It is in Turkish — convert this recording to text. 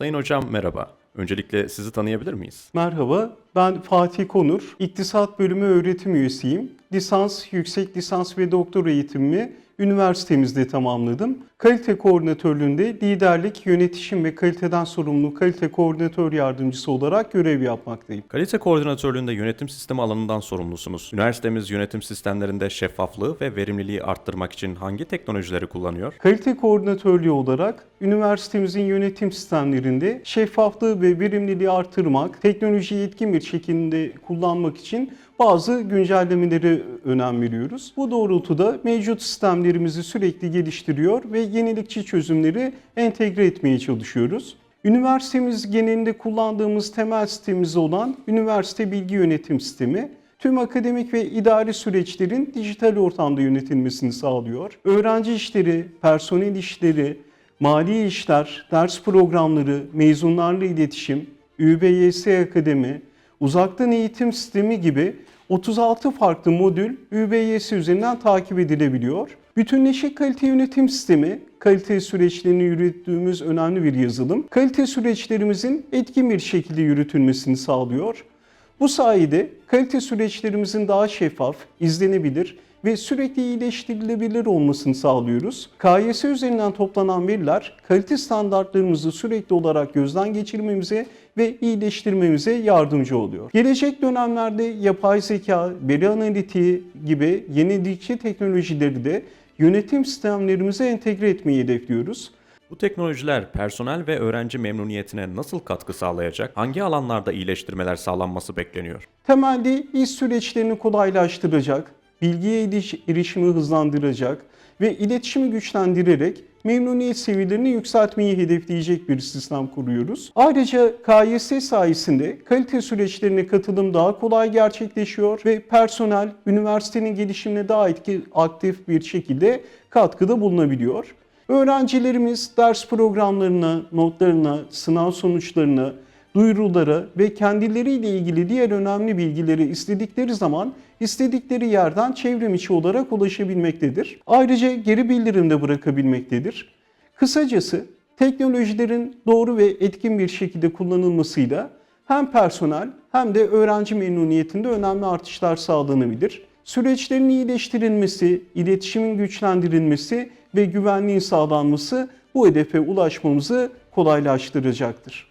Sayın hocam merhaba. Öncelikle sizi tanıyabilir miyiz? Merhaba, ben Fatih Konur. İktisat Bölümü öğretim üyesiyim. Lisans, yüksek lisans ve doktora eğitimimi üniversitemizde tamamladım. Kalite koordinatörlüğünde liderlik, yönetişim ve kaliteden sorumlu kalite koordinatör yardımcısı olarak görev yapmaktayım. Kalite koordinatörlüğünde yönetim sistemi alanından sorumlusunuz. Üniversitemiz yönetim sistemlerinde şeffaflığı ve verimliliği arttırmak için hangi teknolojileri kullanıyor? Kalite koordinatörlüğü olarak üniversitemizin yönetim sistemlerinde şeffaflığı ve verimliliği artırmak, teknolojiyi etkin bir şekilde kullanmak için bazı güncellemelere önem veriyoruz. Bu doğrultuda mevcut sistemlerimizi sürekli geliştiriyor ve yenilikçi çözümleri entegre etmeye çalışıyoruz. Üniversitemiz genelinde kullandığımız temel sistemimiz olan Üniversite Bilgi Yönetim Sistemi, tüm akademik ve idari süreçlerin dijital ortamda yönetilmesini sağlıyor. Öğrenci işleri, personel işleri, mali işler, ders programları, mezunlarla iletişim, ÜBYS Akademi, uzaktan eğitim sistemi gibi 36 farklı modül ÜBYS üzerinden takip edilebiliyor. Bütünleşik kalite yönetim sistemi, kalite süreçlerini yürüttüğümüz önemli bir yazılım. Kalite süreçlerimizin etkin bir şekilde yürütülmesini sağlıyor. Bu sayede kalite süreçlerimizin daha şeffaf, izlenebilir ve sürekli iyileştirilebilir olmasını sağlıyoruz. KYS üzerinden toplanan veriler kalite standartlarımızı sürekli olarak gözden geçirmemize ve iyileştirmemize yardımcı oluyor. Gelecek dönemlerde yapay zeka, veri analitiği gibi yenilikçi teknolojileri de yönetim sistemlerimize entegre etmeyi hedefliyoruz. Bu teknolojiler personel ve öğrenci memnuniyetine nasıl katkı sağlayacak? Hangi alanlarda iyileştirmeler sağlanması bekleniyor? Temelde iş süreçlerini kolaylaştıracak, bilgiye eriş- erişimi hızlandıracak ve iletişimi güçlendirerek memnuniyet seviyelerini yükseltmeyi hedefleyecek bir sistem kuruyoruz. Ayrıca KYS sayesinde kalite süreçlerine katılım daha kolay gerçekleşiyor ve personel üniversitenin gelişimine daha etki, aktif bir şekilde katkıda bulunabiliyor. Öğrencilerimiz ders programlarına, notlarına, sınav sonuçlarına, duyurulara ve kendileriyle ilgili diğer önemli bilgileri istedikleri zaman istedikleri yerden çevrim içi olarak ulaşabilmektedir. Ayrıca geri bildirim de bırakabilmektedir. Kısacası teknolojilerin doğru ve etkin bir şekilde kullanılmasıyla hem personel hem de öğrenci memnuniyetinde önemli artışlar sağlanabilir. Süreçlerin iyileştirilmesi, iletişimin güçlendirilmesi ve güvenliğin sağlanması bu hedefe ulaşmamızı kolaylaştıracaktır.